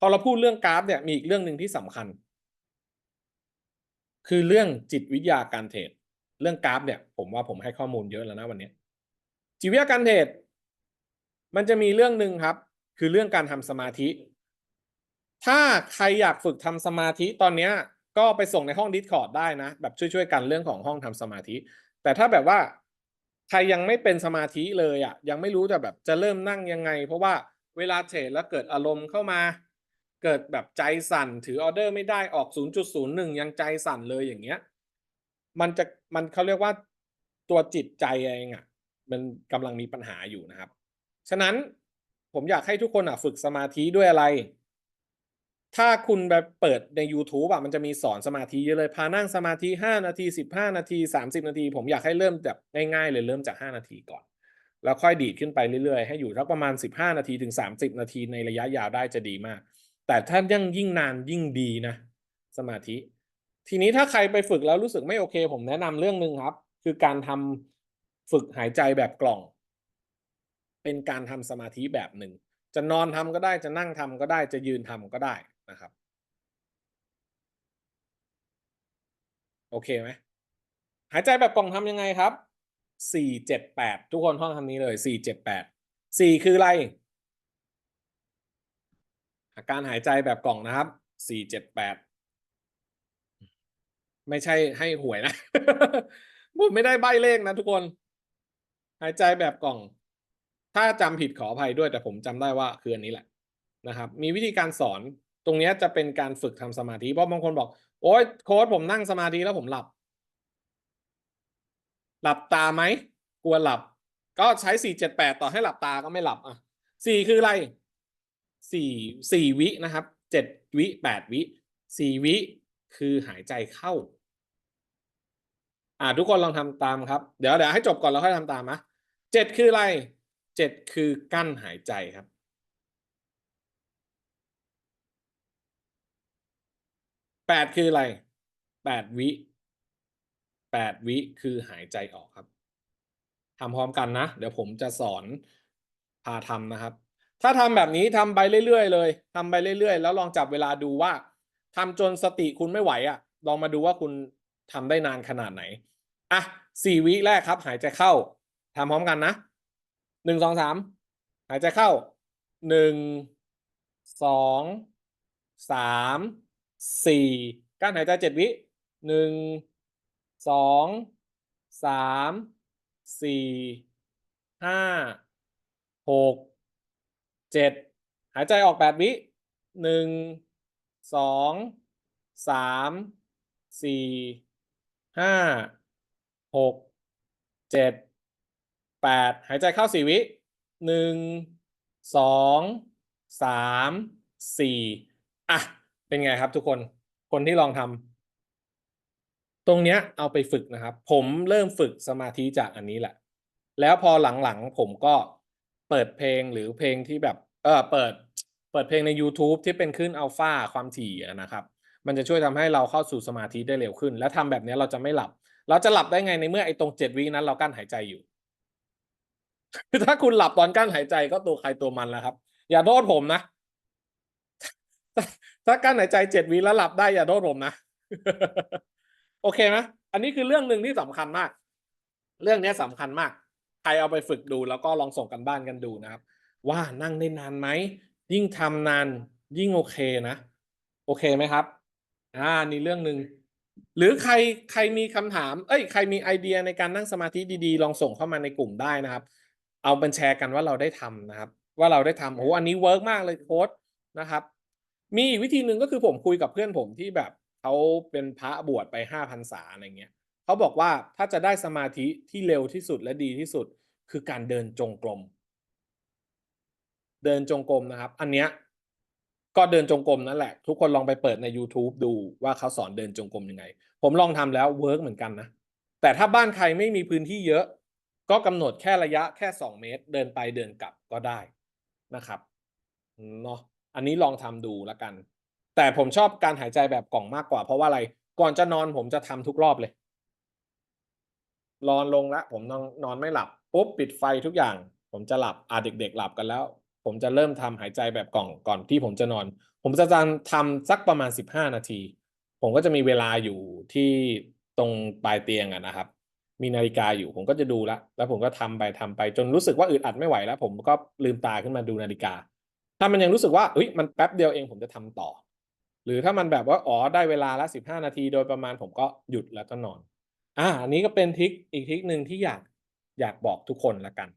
พอเราพูดเรื่องกราฟเนี่ยมีอีกเรื่องหนึ่งที่สำคัญ คือเรื่องจิตวิทยาการเทรดเรื่องกราฟเนี่ย ผมว่าผมให้ข้อมูลเยอะแล้วนะวันนี้ จิตวิทยาการเทรดมันจะมีเรื่องหนึ่งครับ คือเรื่องการทำสมาธิ ถ้าใครอยากฝึกทำสมาธิตอนเนี้ยก็ไปส่งในห้อง Discord ได้นะ แบบช่วยๆกันเรื่องของห้องทำสมาธิ แต่ถ้าแบบว่าใครยังไม่เป็นสมาธิเลยอะยังไม่รู้จะแบบจะเริ่มนั่งยังไง เพราะว่าเวลาเทรดแล้วเกิดอารมณ์เข้ามา เกิดแบบใจสั่นถือออเดอร์ไม่ได้ออก 0.01 ยังใจสั่นเลยอย่างเงี้ย มันจะมันเขาเรียกว่าตัวจิตใจเองอะ มันกำลังมีปัญหาอยู่นะครับ ฉะนั้นผมอยากให้ทุกคนอะฝึกสมาธิด้วยอะไร ถ้าคุณแบบเปิดใน YouTube อะมันจะมีสอนสมาธิเยอะเลย พานั่งสมาธิ 5 นาที 15 นาที 30 นาที ผมอยากให้เริ่มแบบง่ายๆเลยเริ่มจาก 5 นาทีก่อน แล้วค่อยดีดขึ้นไปเรื่อยๆ ให้อยู่ทักประมาณ 15 นาทีถึง 30 นาทีในระยะยาวได้จะดีมาก แต่ถ้ายังยิ่งนานยิ่งดีนะ สมาธิ ทีนี้ถ้าใครไปฝึกแล้วรู้สึกไม่โอเค ผมแนะนำเรื่องหนึ่งครับ คือการทำฝึกหายใจแบบกล่อง เป็นการทำสมาธิแบบหนึ่ง จะนอนทำก็ได้จะนั่งทำก็ได้จะยืนทำก็ได้นะครับ โอเคไหมหายใจแบบกล่องทำยังไงครับสี่เจ็ดแปดทุกคนท่องคำนี้เลยสี่เจ็ดแปดสี่คืออะไร อาการหายใจแบบกล่องนะครับสี่เจ็ดแปดไม่ใช่ให้หวยนะผมไม่ได้ใบเลขนะทุกคน หายใจแบบกล่อง ถ้าจำผิดขออภัยด้วยแต่ผมจำได้ว่าคืออันนี้แหละนะครับ มีวิธีการสอนตรงนี้จะเป็นการฝึกทำสมาธิเพราะบางคนบอก โอ้ยโค้ดผมนั่งสมาธิแล้วผมหลับ หลับตาไหมกลัวหลับ ก็ใช้สี่เจ็ดแปดต่อให้หลับตาก็ไม่หลับอะสี่คืออะไร สี่สี่วินะครับเจ็ดวิแปดวิสี่วิคือหายใจเข้า อ่าทุกคนลองทำตามครับ เดี๋ยวเดี๋ยวให้จบก่อนแล้วค่อยทำตามนะเจ็ดคืออะไรเจ็ดคือกั้นหายใจครับ แปดคืออะไรแปดวิแปดวิคือหายใจออกครับทำพร้อมกันนะ เดี๋ยวผมจะสอนพาทำนะครับ ถ้าทำแบบนี้ทำไปเรื่อยๆเลยทำไปเรื่อยๆ แล้วลองจับเวลาดูว่าทำจนสติคุณไม่ไหวอะ่ะ ลองมาดูว่าคุณทำได้นานขนาดไหนอะสี่วิแรกครับ หายใจเข้าทำพร้อมกันนะหนึ่งสองสามหายใจเข้าหนึ่งสองสามสี่การหายใจเจ็ดวิหนึ่งสองสามสี่ห้าหก เจ็ดหายใจออกแปดวิหนึ่งสองสามสี่ห้าหกเจ็ดแปดหายใจเข้าสี่วิหนึ่งสองสามสี่อะ เป็นไงครับทุกคนคนที่ลองทำตรงเนี้ยเอาไปฝึกนะครับ ผมเริ่มฝึกสมาธิจากอันนี้แหละ แล้วพอหลังๆผมก็เปิดเพลงหรือเพลงที่แบบ เออเปิดเปิดเพลงใน YouTube ที่เป็นขึ้นอัลฟาความถี่นะครับ มันจะช่วยทำให้เราเข้าสู่สมาธิได้เร็วขึ้น และทำแบบนี้เราจะไม่หลับ เราจะหลับได้ไงในเมื่อไอ้ตรงเจ็ดวินั้นเรากั้นหายใจอยู่ถ้าคุณหลับตอนกั้นหายใจก็ตัวใครตัวมันแล้วครับ อย่าโทษผมนะ ถ้ากั้นหายใจเจ็ดวิแล้วหลับได้อย่าโทษผมนะ โอเคไหมอันนี้คือเรื่องหนึ่งที่สำคัญมาก เรื่องนี้สำคัญมาก ใครเอาไปฝึกดูแล้วก็ลองส่งกันบ้านกันดูนะครับ ว่านั่งได้นานไหม ยิ่งทำนานยิ่งโอเคนะ โอเคไหมครับ อ่านี่เรื่องหนึ่งหรือใครใครมีคำถาม เอ้ย ใครมีไอเดียในการนั่งสมาธิดีๆ ลองส่งเข้ามาในกลุ่มได้นะครับ เอาเป็นแชร์กันว่าเราได้ทำนะครับ ว่าเราได้ทำโอ้อันนี้เวิร์กมากเลยโค้ดนะครับ มีอีกวิธีหนึ่งก็คือผมคุยกับเพื่อนผมที่แบบเขาเป็นพระบวชไปห้าพันษาอะไรเงี้ยเขาบอกว่าถ้าจะได้สมาธิที่เร็วที่สุดและดีที่สุด คือการเดินจงกรม เดินจงกรมนะครับ อันเนี้ยก็เดินจงกรมนั่นแหละ ทุกคนลองไปเปิดใน YouTube ดูว่าเขาสอนเดินจงกรมยังไง ผมลองทำแล้วเวิร์กเหมือนกันนะ แต่ถ้าบ้านใครไม่มีพื้นที่เยอะ ก็กำหนดแค่ระยะแค่สองเมตร เดินไปเดินกลับก็ได้นะครับเนาะอันนี้ลองทำดูแล้วกัน แต่ผมชอบการหายใจแบบกล่องมากกว่า เพราะว่าอะไรก่อนจะนอนผมจะทำทุกรอบเลยนอนลงแล้วผมนอนนอนไม่หลับปุ๊บปิดไฟทุกอย่าง ผมจะหลับอ่าเด็ก ๆ หลับกันแล้ว ผมจะเริ่มทำหายใจแบบกล่องก่อนที่ผมจะนอน ผมจะทำสักประมาณ15นาที ผมก็จะมีเวลาอยู่ที่ตรงปลายเตียงอะนะครับ มีนาฬิกาอยู่ผมก็จะดูแล้วแล้วผมก็ทำไปทำไปจนรู้สึกว่าอึดอัดไม่ไหวแล้ว ผมก็ลืมตาขึ้นมาดูนาฬิกา ถ้ามันยังรู้สึกว่าเฮ้ยมันแป๊บเดียวเองผมจะทำต่อ หรือถ้ามันแบบว่าอ๋อได้เวลาแล้ว15นาทีโดยประมาณผมก็หยุดแล้วก็นอน อ่าอันนี้ก็เป็นทิกอีกทิกหนึ่งที่อยากอยากบอกทุกคนล้วกัน